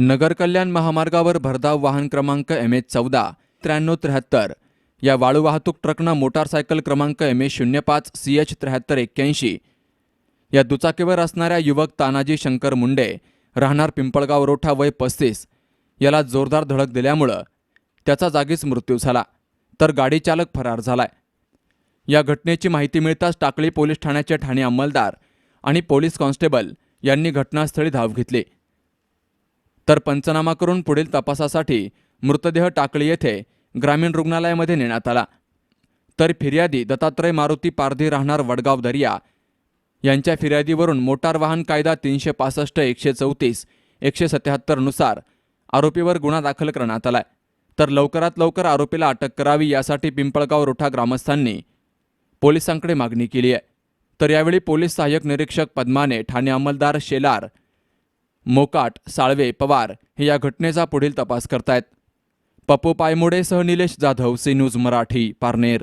नगर कल्याण महामार्गावर भरधाव वाहन क्रमांक एम एच चौदा त्र्याण्णव त्र्याहत्तर. या वाळू वाहतूक ट्रकनं मोटारसायकल क्रमांक एम एच शून्य पाच सी एच त्र्याहत्तर एक्क्याऐंशी. या दुचाकीवर असणाऱ्या युवक तानाजी शंकर मुंडे राहणार पिंपळगाव रोठा वय पस्तीस याला जोरदार धडक दिल्यामुळं त्याचा जागीच मृत्यू झाला तर गाडी चालक फरार झालाय. या घटनेची माहिती मिळताच टाकळी पोलीस ठाण्याचे ठाणे अंमलदार आणि पोलीस कॉन्स्टेबल यांनी घटनास्थळी धाव घेतली. तर पंचनामा करून पुढील तपासासाठी मृतदेह टाकळी येथे ग्रामीण रुग्णालयामध्ये नेण्यात आला. तर फिर्यादी दत्तात्रय मारुती पारधी राहणार वडगाव दर्या यांच्या फिर्यादीवरून मोटार वाहन कायदा तीनशे पासष्ट एकशे चौतीस एकशे सत्याहत्तरनुसार आरोपीवर गुन्हा दाखल करण्यात आलाय. तर लवकरात लवकर आरोपीला अटक करावी यासाठी पिंपळगाव रोठा ग्रामस्थांनी पोलिसांकडे मागणी केली आहे. तर यावेळी पोलीस सहाय्यक निरीक्षक पद्माने ठाणे अंमलदार शेलार मोकाट साळवे पवार हे या घटनेचा पुढील तपास करतायत. पप्पू पायमुडेसह निलेश जाधव सी न्यूज मराठी पारनेर.